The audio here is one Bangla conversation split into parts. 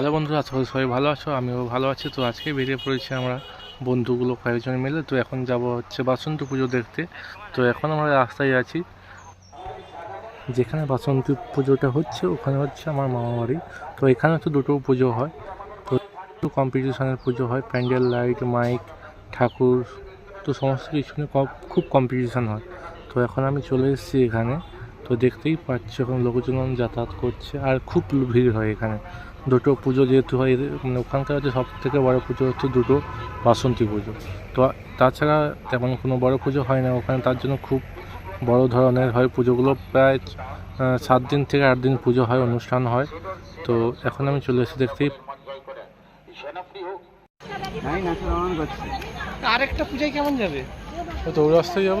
হ্যালো বন্ধুরা সবাই ভালো আছো, আমিও ভালো আছি। তো আজকে বেরিয়ে পড়েছি আমরা বন্ধুগুলো কয়েকজন মিলে। তো এখন যাব হচ্ছে বাসন্তী পুজো দেখতে। তো এখন আমরা রাস্তায় আছি। যেখানে বাসন্তী পুজোটা হচ্ছে, ওখানে হচ্ছে আমার মামা বাড়ি। তো এখানে তো দুটো পুজো হয়। তো কম্পিটিশনের পুজো হয়, প্যান্ডেল লাইট মাইক ঠাকুর। তো সমস্ত কিছু নিয়ে খুব কম্পিটিশান হয়। তো এখন আমি চলে এসেছি এখানে। তো দেখতেই পাচ্ছি এখন লোকজন যাতায়াত করছে, আর খুব ভিড় হয় এখানে। দুটো পুজো যেহেতু হয় মানে ওখানকার হচ্ছে সব থেকে বড় পুজো হচ্ছে দুটো বাসন্তী পুজো। তো তাছাড়া তেমন কোনো বড় পুজো হয় না ওখানে তার জন্য খুব বড় ধরনের হয় পুজোগুলো। প্রায় সাত দিন থেকে আট দিন পুজো হয় অনুষ্ঠান হয়। তো এখন আমি চলে এসেছি দেখতেই আরেকটা পূজায় কেমন যাবে? যাব।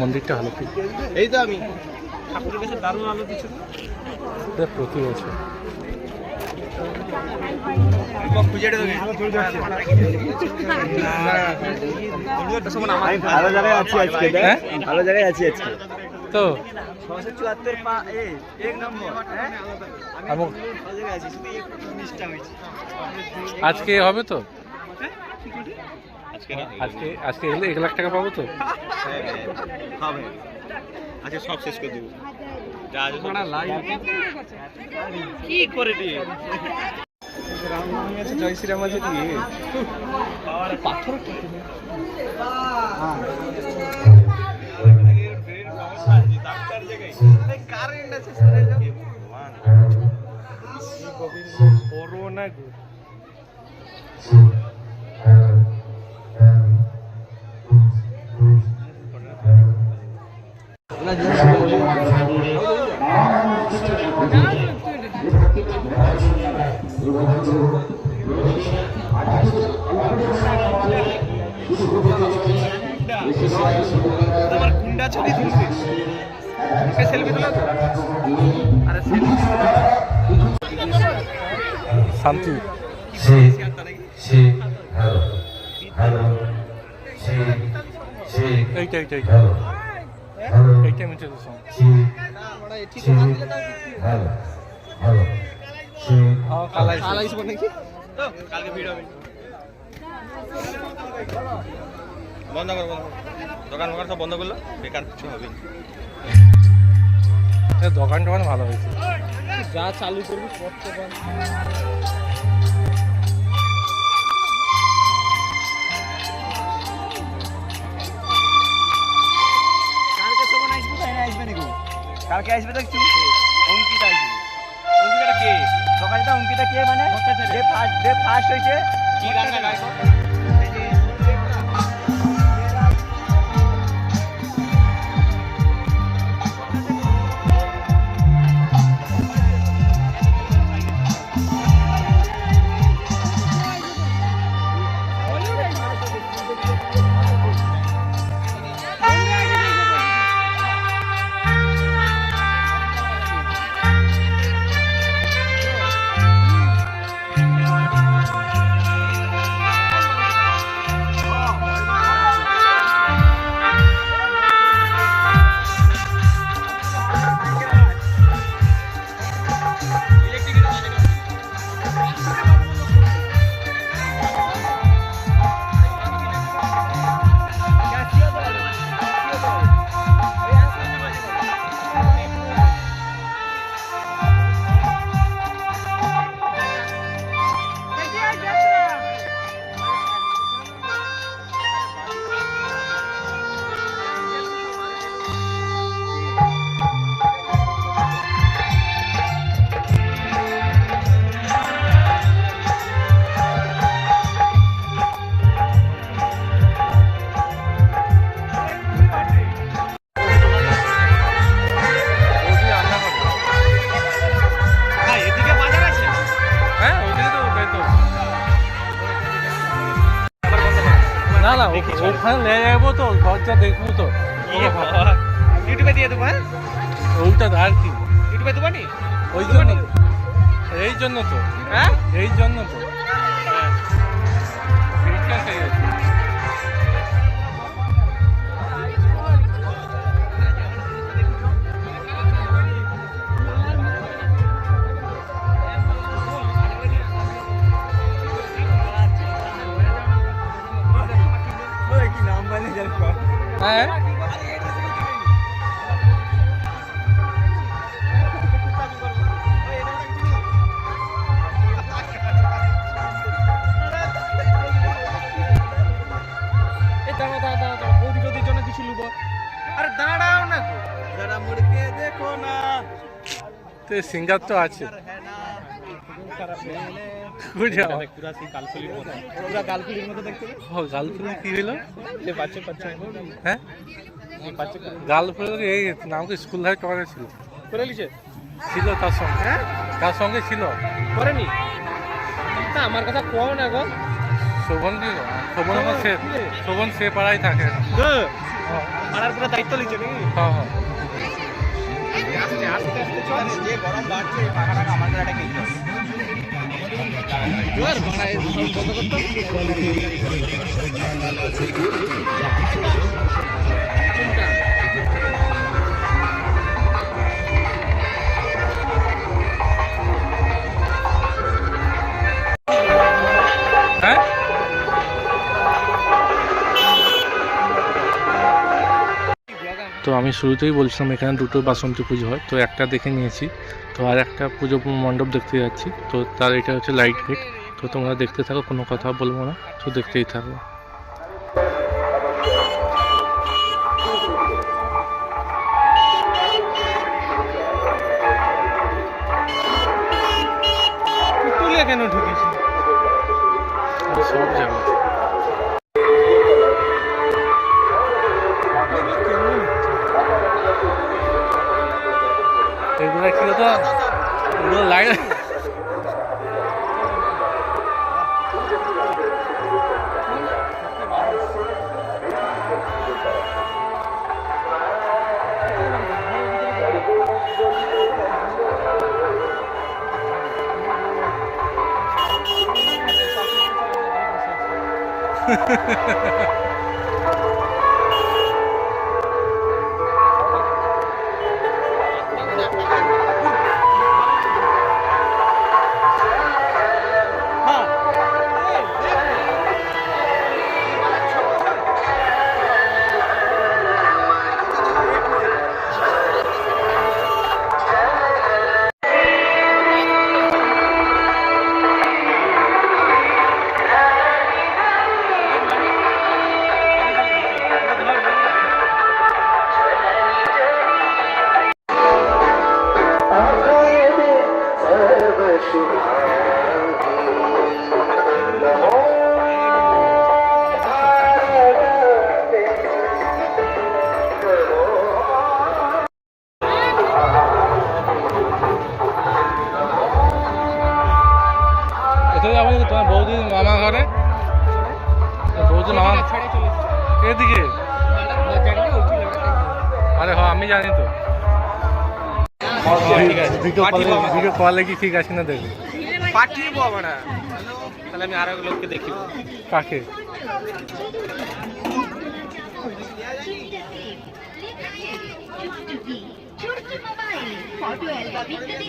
মন্দিরটা ভালো। এই তো আমি। ঠাকুরের কাছে দারুণ আলো দিচ্ছে প্রতি বছর। আমি ভালো জায়গায় আছি আজকে হ্যাঁ? ভালো জায়গায় আছি আজকে। তো? ছশো চুয়াত্তর পা এ এক নম্বর হ্যাঁ? আজকে হবে তো? আজকে আজকে এলে এক লাখ টাকা পাবো তো? হবে। আচ্ছা সব শেষ করে দেবো। কি করে দিয়ে? আছে জয় শ্রীরাম আছে। কি? পাথর কারেন্ট আছে করোনা তোমার কুন্ডা ছবি তুলছিস শান্তি সে সে হ্যালো হ্যালো সে সে এইটা এইটা এইটা হ্যালো হ্যালো নাকি? তো কালকে ভিড় হবে। বন্ধ কর বন্ধ কর। দোকান মোকান সব বন্ধ করল? বেকার কিছু হবে দোকান টোকান ভালো হয়েছে। যা চালু করবি করতে পার কালকে আসবে দেখছি অঙ্কিতা আসবে। অঙ্কিতাটা কে? সকালটা অঙ্কিতা কে মানে। যে ফার্স্ট যে ফার্স্ট হয়েছে। কি আছে না ওখানে নিয়ে যাব তো খরচা দেখব তো। ইউটিউবে দিয়ে দেবো হ্যাঁ? ওইটা আর কি? ইউটিউবে দেবো নি? ওই জন্য এই জন্য তো। হ্যাঁ? এই জন্য তো। ঠিক আছে। আরে দাঁড়াও না গো। যারা মুড়কে দেখো না। তো সিঙ্গার তো আছে। হ্যাঁ স্কুল ছিল করে লিছে ছিল তার সঙ্গে। হ্যাঁ? তার সঙ্গে ছিল। করেনি? না আমার কথা কও না গো। শোভন দিল শোভন আমার সে শোভন সে পাড়ায় থাকে। হ্যাঁ পাড়ার পুরো দায়িত্ব লিছে নাকি? হ্যাঁ হ্যাঁ আস্তে আস্তে আস্তে চল। যে গরম বাড়ছে পাখা টাকা আমার করে কিনতে হবে জোর বাড়া সব বন্ধ করতো তো আমি শুরুতেই বলছিলাম এখানে দুটো বাসন্তী পুজো হয়, তো একটা দেখে নিয়েছি। তো আর একটা পুজো মণ্ডপ দেখতে যাচ্ছি, তো তার এটা হচ্ছে লাইট গেট তো তোমরা দেখতে থাকো, কোনো কথা বলব না, তো দেখতেই থাকো। কেন ঢুকিস এগুলো কি হতো এগুলো লাইট এতে আরে হ্যাঁ আমি জানি তো। ভিডিও কলে কি ঠিক আছে না দেখো পাঠিয়ে আমরা। তাহলে আমি আরও লোককে দেখিব কাকে? ছোট্ট মোবাইল ফটো অ্যালবাম ইত্যাদি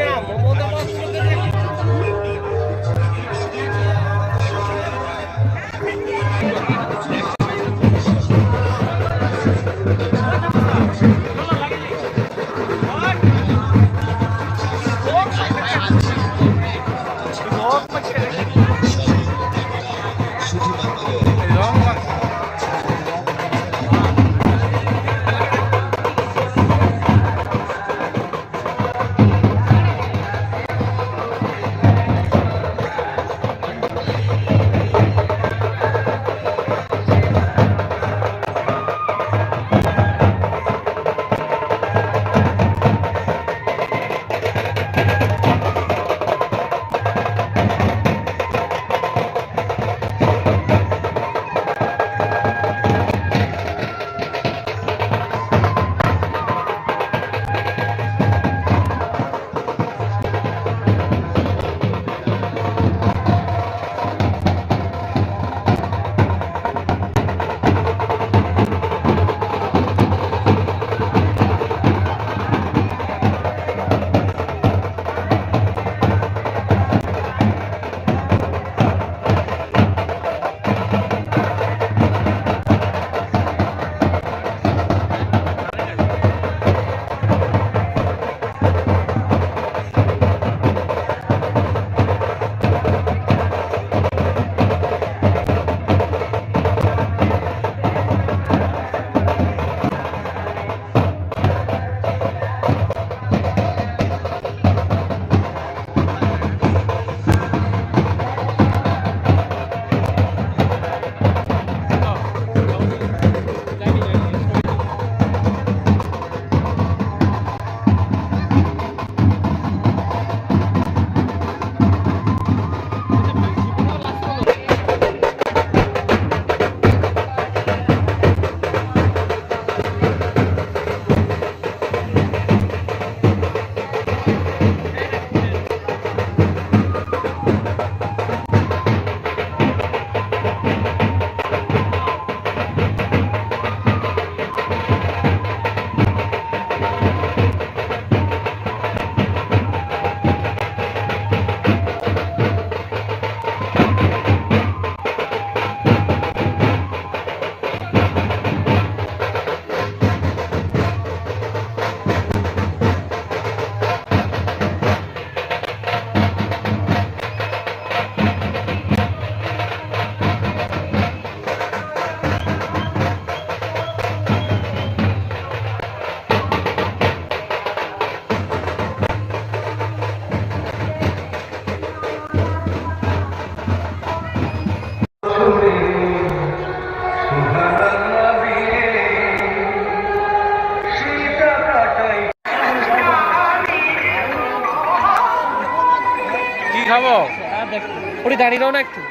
দাঁড়িয়ে রও না একটু।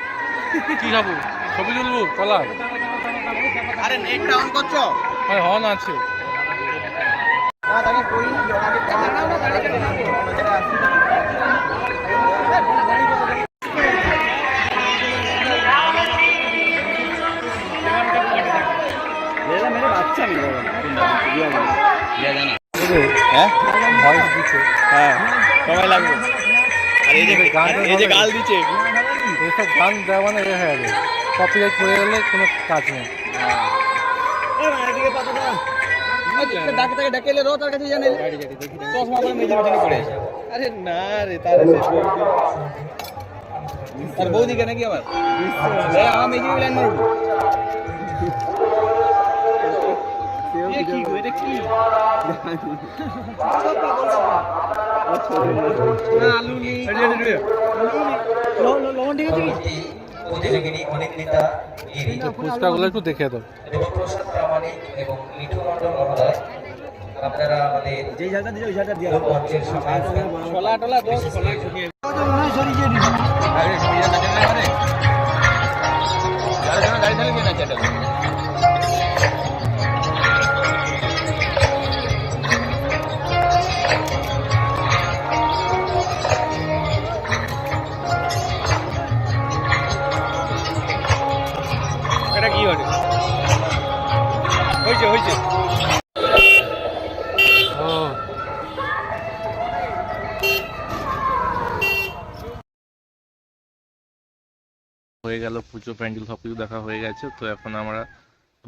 কি খাব? ছবি তুলবো? কলার আরে নেটটা অন করছ? মানে হর্ন আছে। হ্যাঁ? ভয়েস হ্যাঁ। সময় লাগবে এই যে এই যে গাল দিচ্ছে। এইসব গান দেওয়া মানে এ হয়ে যাবে কপিরাইট পড়ে গেলে কোনো কাজ নেই। ডাকে তাকে ডাকে এলে রো তার কাছে জানে। চশমা পরে মেজে মেজে পড়ে আছে। আরে না রে তার আর বৌদিকে নাকি আবার? এ আমার মেজে লাইন মারবো। এ কি গো এটা কি? প্রতিযোগিনী অনেক নেতা গিরি একটু দেখে দাও। আপনারা আমাদের যেই জায়গা দিয়ে ওই জায়গা দিয়ে ছোলা টোলা দশ ছোলা শুকিয়ে আরে পুজো প্যান্ডেল সব কিছু দেখা হয়ে গেছে। তো এখন আমরা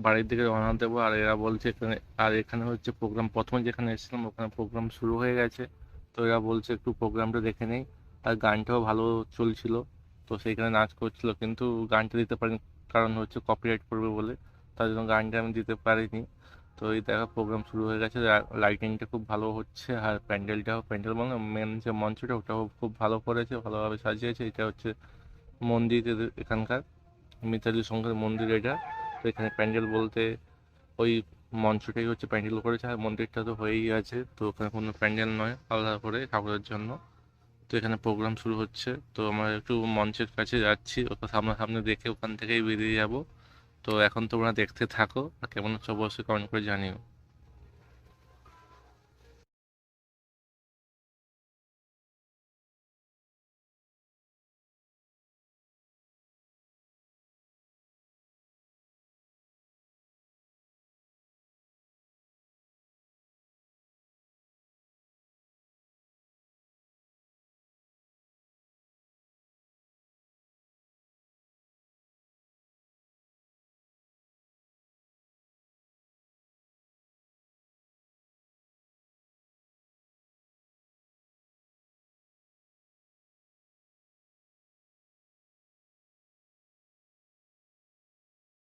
বাড়ির দিকে রওনা দেবো। আর এরা বলছে এখানে, আর এখানে হচ্ছে প্রোগ্রাম প্রথমে যেখানে এসেছিলাম, ওখানে প্রোগ্রাম শুরু হয়ে গেছে। তো এরা বলছে একটু প্রোগ্রামটা দেখে নেই। আর গানটাও ভালো চলছিল। তো সেইখানে নাচ করছিল, কিন্তু গানটা দিতে পারিনি, কারণ হচ্ছে কপিরাইট করবে বলে। তার জন্য গানটা আমি দিতে পারিনি। তো এই দেখা প্রোগ্রাম শুরু হয়ে গেছে। লাইটিংটা খুব ভালো হচ্ছে। আর প্যান্ডেলটাও, প্যান্ডেল মানে মেন যে মঞ্চটা, ওটাও খুব ভালো করেছে, ভালোভাবে সাজিয়েছে। এটা হচ্ছে মন্দির এখানকার। মিতালি সংঘের মন্দির এটা। তো এখানে প্যান্ডেল বলতে ওই মঞ্চটাই হচ্ছে প্যান্ডেল করেছে, আর মন্দিরটা তো হয়েই আছে। তো ওখানে কোনো প্যান্ডেল নয়, আলাদা করে ঠাকুরের জন্য। তো এখানে প্রোগ্রাম শুরু হচ্ছে। তো আমরা একটু মঞ্চের কাছে যাচ্ছি, ওকে সামনাসামনি দেখে ওখান থেকেই বেরিয়ে যাব। তো এখন তোমরা দেখতে থাকো, আর কেমন হচ্ছে অবশ্যই কমেন্ট করে জানিও।